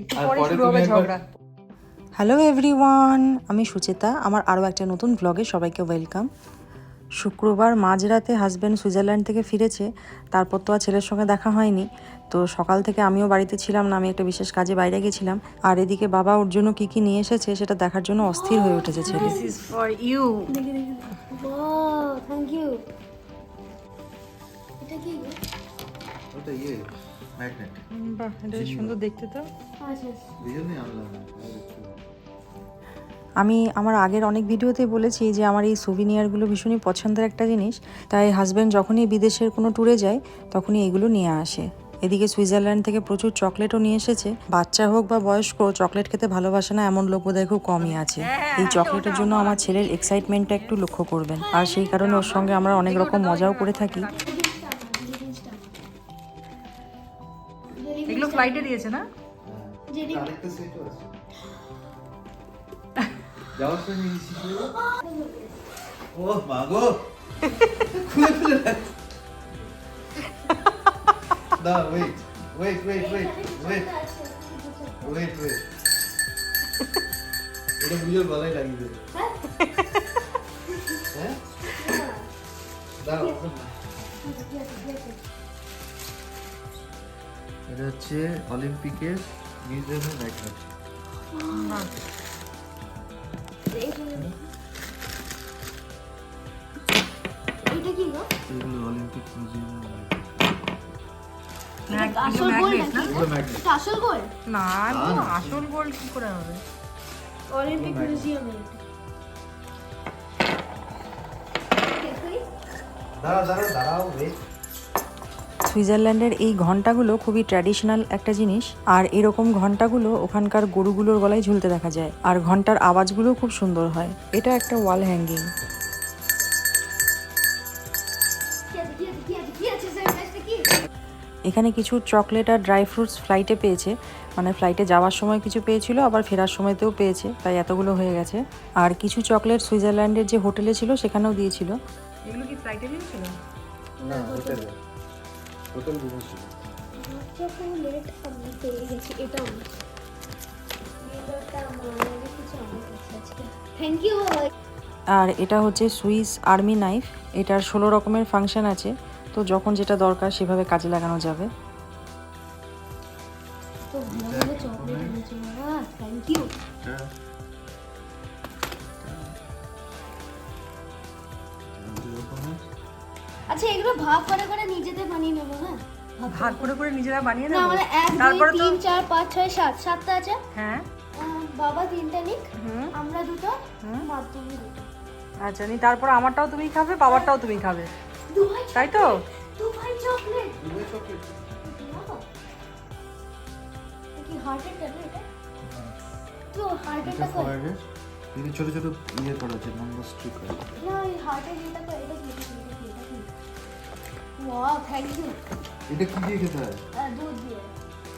একটু পরে শুরু হবে ঝগড়া। হ্যালো এভরিওয়ান আমি সুচেতা। আমার আরও একটা নতুন ব্লগে সবাইকে ওয়েলকাম শুক্রবার মাঝরাতে হাজব্যান্ড সুইজারল্যান্ড থেকে ফিরেছে। তারপর তো আর ছেলের সঙ্গে দেখা হয়নি। তো সকাল থেকে আমিও বাড়িতে ছিলাম না আমি একটা বিশেষ কাজে বাইরে গেছিলাম। আর এদিকে বাবা ওর জন্য কী কী নিয়ে এসেছে সেটা দেখার জন্য অস্থির হয়ে উঠেছে ছেলে। This is for you Wow, thank এটা কি? ইয়ে। ম্যাগনেট বাহ এটা সুন্দর দেখতে তো। আচ্ছা আনলাম আমি আমার আগের অনেক ভিডিওতে বলেছি যে আমার এই সুভিনিয়ারগুলো ভীষণই পছন্দের একটা জিনিস। তাই হাজব্যান্ড যখনই বিদেশের কোনো ট্যুরে যায় তখনই এগুলো নিয়ে আসে। এদিকে সুইজারল্যান্ড থেকে প্রচুর চকলেটও নিয়ে এসেছে। বাচ্চা হোক বা বয়স্ক চকলেট খেতে ভালোবাসে না এমন লোক বোধহয় খুব কমই আছে। এই চকলেটের জন্য আমার ছেলের এক্সাইটমেন্টটা একটু লক্ষ্য করবেন। আর সেই কারণে ওর সঙ্গে আমরা অনেক রকম মজাও করে থাকি। ওয়েট ওয়েট ওয়েট ওয়েট এটা বুঝোর গলায় লাগিয়ে দেবে। এটা হচ্ছে অলিম্পিকের মিউজিয়ামের ব্যাকগ্রাউন্ড এটা কি গো? এগুলো অলিম্পিক মিউজিয়ামের আসল না না গোল্ড কি করে হবে? অলিম্পিক মিউজিয়ামে। দাঁড়াও দাঁড়াও দাঁড়াও ওয়েট সুইজারল্যান্ডের এই ঘন্টাগুলো খুবই ট্র্যাডিশনাল একটা জিনিস। আর এরকম ঘন্টাগুলো ওখানকার গরুগুলোর গলায় ঝুলতে দেখা যায়। আর ঘণ্টার আওয়াজগুলো খুব সুন্দর হয়। এটা একটা ওয়াল হ্যাঙ্গিং এখানে কিছু চকলেট আর ড্রাই ফ্রুটস ফ্লাইটে পেয়েছে। মানে ফ্লাইটে যাওয়ার সময় কিছু পেয়েছিল আবার ফেরার সময়তেও পেয়েছে। তাই এতগুলো হয়ে গেছে। আর কিছু চকলেট সুইজারল্যান্ডের যে হোটেলে ছিল সেখানেও দিয়েছিল। এগুলো কি ফ্লাইটে দিয়েছিল? না হোটেলে। রুমে ছিল। চকোলেট আমি পেয়ে গেছি এটা আমার এটা আমার কিছু আমার কাছে আছে। থ্যাংক ইউ আর এটা হচ্ছে সুইস আর্মি নাইফ। এটার ষোলো রকমের ফাংশন আছে। তো যখন যেটা দরকার সেভাবে কাজে লাগানো যাবে। তো ভালো চকলেট এনেছো। থ্যাংক ইউ আচ্ছা এগুলো ভাগ করে করে নিজেদের বানিয়ে নেব হ্যাঁ? ভাগ করে করে নিজেরা বানিয়ে না নেব? মানে এক দুই তারপরে তো তিন চার পাঁচ ছয় সাত সাতটা আছে? হ্যাঁ। বাবা তিনটা নিক হুম। আমরা দুটো মা তুমি দুটো। আচ্ছা নি তারপর আমারটাও তুমি খাবে বাবারটাও তুমি খাবে। তাই তো? দু ভাই চকলেট। রুমে চকলেট কি হার্টের না এটা? তো হার্টেরটা কই ছোট ছোট ইয়ে করা আছে নম্বর স্ট্রিক করা না এই হার্টের এটা কই এটা ওয়াও থ্যাংক ইউ এটা কি দিয়ে খেতে হয়? দুধ দিয়ে।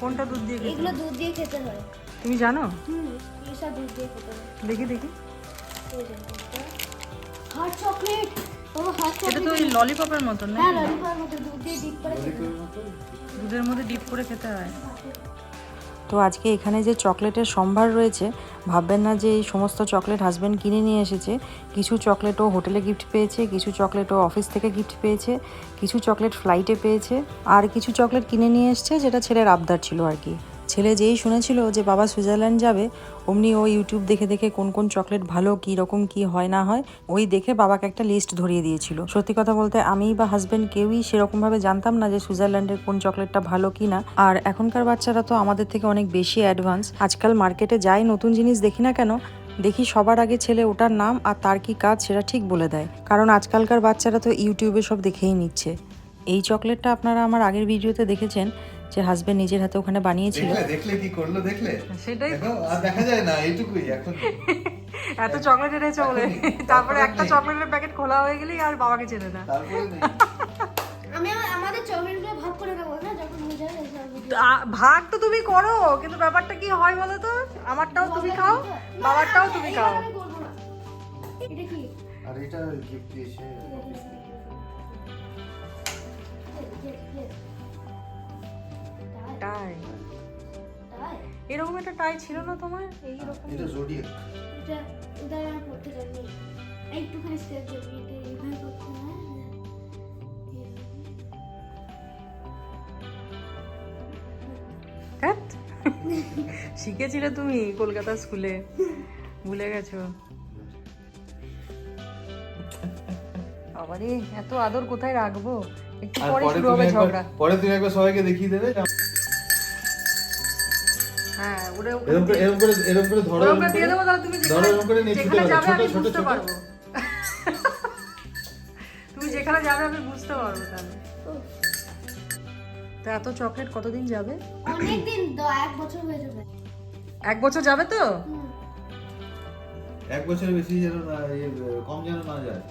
কোনটা দুধ দিয়ে খেতে এগুলো দুধ দিয়ে খেতে হয়। তুমি জানো? হুম এসব দুধ দিয়ে খেতে হয়। দেখি দেখি। হট চকলেট ও এটা তো ওই ললিপপের মতন না হ্যাঁ ললিপপের মতো দুধ দিয়ে ডিপ করে দুধের মধ্যে ডিপ করে খেতে হয়। তো আজকে এখানে যে চকলেটের সম্ভার রয়েছে, ভাববেন না যে এই সমস্ত চকলেট হাজব্যান্ড কিনে নিয়ে এসেছে। কিছু চকলেটও হোটেলে গিফট পেয়েছে, কিছু চকলেটও অফিস থেকে গিফট পেয়েছে, কিছু চকলেট ফ্লাইটে পেয়েছে, আর কিছু চকলেট কিনে নিয়ে এসছে যেটা ছেলের আবদার ছিল আর কি। ছেলে যেই শুনেছিল যে বাবা সুইজারল্যান্ড যাবে, অমনি ও ইউটিউব দেখে দেখে কোন কোন চকলেট ভালো, কী রকম, কি হয় না হয়, ওই দেখে বাবাকে একটা লিস্ট ধরিয়ে দিয়েছিল। সত্যি কথা বলতে আমি বা হাজব্যান্ড কেউই সেরকমভাবে জানতাম না যে সুইজারল্যান্ডের কোন চকলেটটা ভালো কি না। আর এখনকার বাচ্চারা তো আমাদের থেকে অনেক বেশি অ্যাডভান্স আজকাল মার্কেটে যাই নতুন জিনিস দেখি না কেন, দেখি সবার আগে ছেলে ওটার নাম আর তার কি কাজ সেটা ঠিক বলে দেয়। কারণ আজকালকার বাচ্চারা তো ইউটিউবে সব দেখেই নিচ্ছে। এই চকলেটটা আপনারা আমার আগের ভিডিওতে দেখেছেন যে হাজবেন্ড নিজের হাতে ওখানে বানিয়েছিল। দেখলে কি করল দেখলে? সেটাই দেখো আর দেখা যায় না এইটুকুই এখন। এত চকলেট এনেছে বলে। তারপরে একটা চকলেটের প্যাকেট খোলা হয়ে গেলেই আর বাবাকে চেনে না। তারপরে আমি আমাদের চকলেটগুলো ভাগ করে নেব না যখন হয়ে আ- ভাগ তো তুমি করো কিন্তু ব্যাপারটা কি হয় বলো তো? আমারটাও তুমি খাও বাবারটাও তুমি খাও। আমি করব না। এটা কি? আর এটা গিফট দিয়েছে অফিস থেকে। তাই এরকম একটা টাই ছিল না তোমার? এইরকম। এটা জোডিয়াক এটা আমি পড়তে জানি একটুখানি স্টেপ দেবো এটা এইভাবে করতে হয় ধ্যাৎ। শিখেছিলে তুমি কলকাতা স্কুলে? ভুলে গেছো? আবারে এত আদর কোথায় রাখব? একটু পরে পরে শুরু হবে ঝগড়া। পরে তুমি একবার সবাইকে দেখিয়ে দেবে হ্যাঁ ওরে এরকম করে এরকম করে এরকম করে ধরো এরকম করে দিয়ে দেবো তাহলে তুমি ধরো যেখানে এরকম করে নিয়ে ছুটে যেখানে যাবে ছোট আমি ছোট বুঝতে ছোট। পারব। তুমি যেখানে যাবে আমি বুঝতে পারব তাহলে। তো এত চকলেট কতদিন যাবে? তো এক বছর হয়ে যাবে। এক বছর যাবে তো? এক বছরের বেশি যেন না ইয়ে, কম যেন না যায়।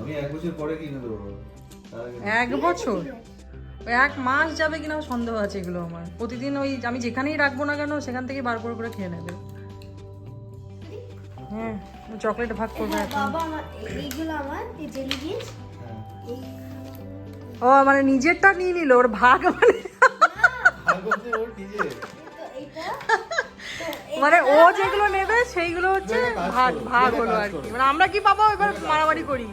আমি এক বছর পরে কিনে দেবো। এক বছর? এক মাস যাবে কিনা সন্দেহ আছে এগুলো আমার। প্রতিদিন ওই আমি যেখানেই রাখব না কেন সেখান থেকে বার করে করে খেয়ে নেবে। হ্যাঁ চকলেট ভাগ করবে হ্যাঁ, এখন। বাবা আমার এই- এইগুলো আমার এই জেলি বিনস হ্যাঁ। ও মানে নিজেরটা নিয়ে নিল ওর ভাগ মানে। এই- মানে ও যেগুলো নেবে সেইগুলো হচ্ছে ভাগ ভাগ হলো আর কি। মানে আমরা কি পাবো? এবার মারামারি করি।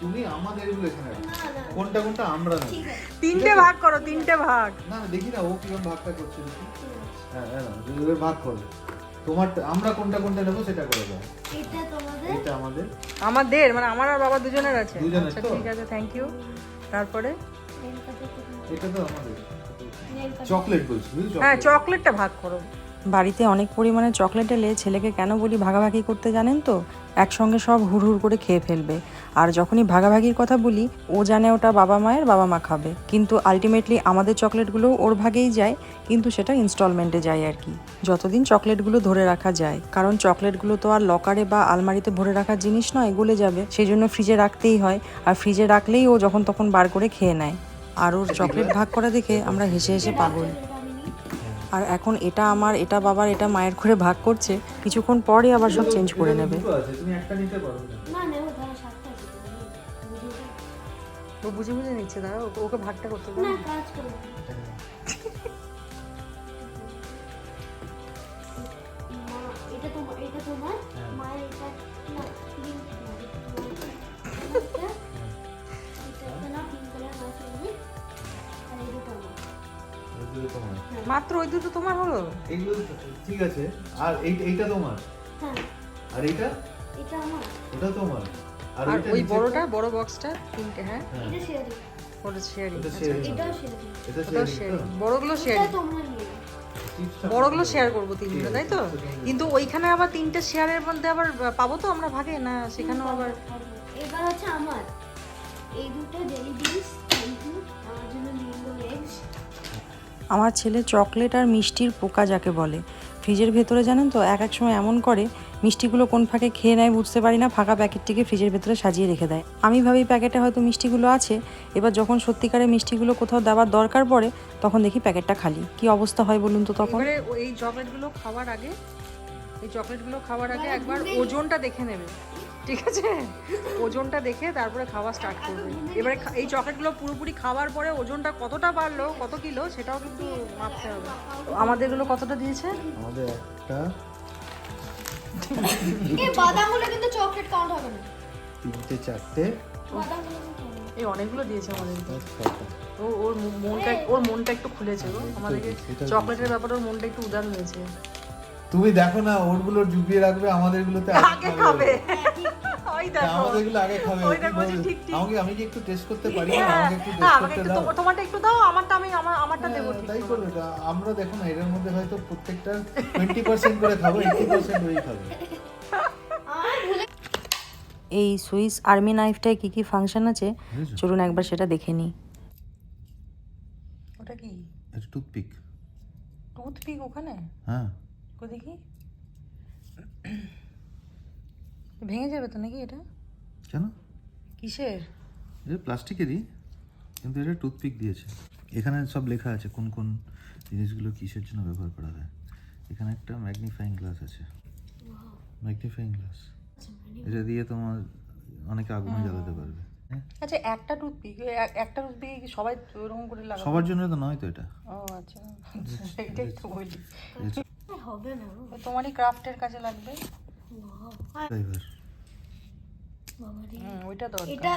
তুমি আমাদের এগুলো এখানে। না না কোনটা কোনটা আমরা আছে। তিনটে ভাগ করো তিনটে ভাগ। না না দেখি না ও কীরকম ভাগটা করছে হ্যাঁ হ্যাঁ তুমি ভাগ করো। তোমার আমরা কোনটা কোনটা নেব সেটা করে দাও। এটা তোমাদের? এটা আমাদের। আমাদের মানে আমার আর বাবা দুজনের আছে। দুজনের আচ্ছা তো? ঠিক আছে থ্যাংক ইউ তারপরে? এটা তো আমাদের। চকলেট বলছি হ্যাঁ চকলেটটা ভাগ করো। বাড়িতে অনেক পরিমাণে চকলেট এলে ছেলেকে কেন বলি ভাগাভাগি করতে জানেন তো? একসঙ্গে সব হুড় হুড় করে খেয়ে ফেলবে। আর যখনই ভাগাভাগির কথা বলি, ও জানে ওটা বাবা মায়ের, বাবা মা খাবে। কিন্তু আলটিমেটলি আমাদের চকলেটগুলো ওর ভাগেই যায়, কিন্তু সেটা ইনস্টলমেন্টে যায় আর কি। যতদিন চকলেটগুলো ধরে রাখা যায়। কারণ চকলেটগুলো তো আর লকারে বা আলমারিতে ভরে রাখার জিনিস নয়, গলে যাবে। সেই জন্য ফ্রিজে রাখতেই হয়। আর ফ্রিজে রাখলেই ও যখন তখন বার করে খেয়ে নেয়। আর ওর চকলেট ভাগ করা দেখে আমরা হেসে হেসে পাগল। আর এখন এটা আমার এটা বাবার এটা মায়ের করে ভাগ করছে কিছুক্ষণ পরে আবার সব চেঞ্জ করে নেবে। দুটো আছে তুমি একটা নিতে পারো না। না নেব ধরো সাতটা আছে তো। ও বুঝে বুঝে নিচ্ছে দাঁড়া ওকে- ওকে ভাগটা করতে দাও। মাত্র ওই দুটো তোমার হলো? এইগুলো ঠিক আছে। আর এই- এইটা তোমার? হ্যাঁ। আর এইটা? এটা আমার। ওটা তোমার। আর ওই বড়টা বড় বক্সটা তিনটে হ্যাঁ? হ্যাঁ, এটা শেয়ারি। ওটা শেয়ারিং ওটা আচ্ছা এটাও। শেয়ারি। এটা শেয়ারিং? বড়গুলো এটা শেয়ারিং। বড়গুলো শেয়ার করব তিনটে তাই তো? কিন্তু ওইখানে আবার তিনটে শেয়ারের মধ্যে আবার পাবো তো আমরা ভাগে? না সেখানেও আবার এবার হচ্ছে আমার। এই দুটো জেলি বিনস আমার ছেলে চকলেট আর মিষ্টির পোকা যাকে বলে। ফ্রিজের ভেতরে জানেন তো এক এক সময় এমন করে মিষ্টিগুলো কোন ফাঁকে খেয়ে নেয় বুঝতে পারি না ফাঁকা প্যাকেটটিকে ফ্রিজের ভেতরে সাজিয়ে রেখে দেয়। আমি ভাবি প্যাকেটে হয়তো মিষ্টিগুলো আছে এবার যখন সত্যিকারে মিষ্টিগুলো কোথাও দেওয়ার দরকার পড়ে তখন দেখি প্যাকেটটা খালি। কি অবস্থা হয় বলুন তো তখন? এই চকলেটগুলো খাওয়ার আগে এই চকলেটগুলো খাওয়ার আগে একবার ওজনটা দেখে নেবে। ঠিক আছে? ওজনটা দেখে তারপরে খাওয়া স্টার্ট করবে। এবারে এই চকলেটগুলো পুরোপুরি খাওয়ার পরে ওজনটা কতটা বাড়লো কত কিলো সেটাও কিন্তু মাপতে হবে। আমাদেরগুলো কতটা দিয়েছে? আমাদের একটা। এই বাদামগুলো কিন্তু চকলেট কাউন্ট হবে না। তিনটে চারটে। এই অনেকগুলো দিয়েছে আমাদের। পাঁচ, ও ওর মনটা ওর মনটা একটু খুলেছে গো। আমাদেরকে চকলেটের ব্যাপারে ওর মনটা একটু উদার হয়েছে। তুমি দেখো না ওরগুলো ডুবিয়ে রাখবে আমাদের গুলোতে আগে খাবে। দেখো। আমাদেরগুলো আগে খাবে। ওই দেখো, ঠিক, ঠিক। আমাকে আমি কি একটু টেস্ট করতে পারি? হ্যাঁ, আমাকে একটু টেস্ট করতে দাও। তোমারটা একটু দাও আমারটা আমি আমার আমারটা দেবো ঠিক তাই করবে আমরা দেখো না এটার মধ্যে হয়তো প্রত্যেকটা টোয়েন্টি পার্সেন্ট করে খাব ওই এই সুইস আর্মি নাইফটায় কি কি ফাংশন আছে? চলুন একবার সেটা দেখে নিই। ওটা কি? টুথপিক টুথপিক ওখানে? হ্যাঁ। কো দেখি। ভেঙে যাবে তো নাকি এটা? কেন? কিসের? এটা প্লাস্টিকেরই কিন্তু এটা টুথপিক দিয়েছে। এখানে সব লেখা আছে কোন কোন জিনিসগুলো কিসের জন্য ব্যবহার করা হয়। এখানে একটা ম্যাগনিফাইং গ্লাস আছে। ম্যাগনিফাইং গ্লাস এটা দিয়ে তোমার অনেকে আগুনে জ্বালাতে পারবে। আচ্ছা একটা টুথপিক একটা টুথপিক সবাই ওরকম করে লাগাবে? সবার জন্য তো নয় তো এটা। ও আচ্ছা। এইটাই তো বলি। হবে না। তোমারই ক্রাফটের কাজে লাগবে। ড্রাইভার হুম, ওইটা দরকার। এটা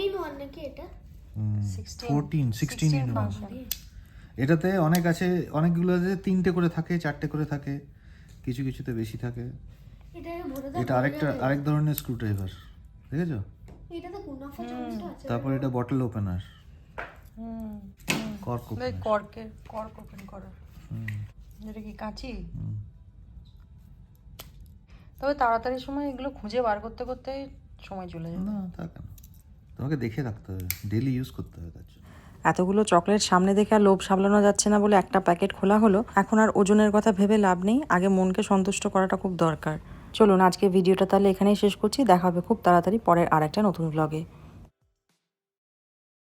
ইন নাকি এটা? ইন এটাতে অনেক আছে অনেকগুলোতে তিনটে করে থাকে চারটে করে থাকে কিছু কিছুতে বেশি থাকে। এটা আরেকটা আরেক ধরনের স্ক্রু ড্রাইভার দেখেছ আছে। তারপর এটা বটল ওপেনার হুম কর্ক কর্কের কর্ক ওপেন করার এটা কি কাঁচি? তবে তাড়াতাড়ি সময় এগুলো খুঁজে বার করতে করতে সময় চলে যায়। না তা কেন? তোমাকে দেখে রাখতে হবে ডেলি ইউজ করতে হবে তার জন্য। এতগুলো চকলেট সামনে দেখে আর লোভ সামলানো যাচ্ছে না বলে একটা প্যাকেট খোলা হলো। এখন আর ওজনের কথা ভেবে লাভ নেই আগে মনকে সন্তুষ্ট করাটা খুব দরকার। চলুন আজকে ভিডিওটা তাহলে এখানেই শেষ করছি দেখা হবে খুব তাড়াতাড়ি পরের আর একটা নতুন ব্লগে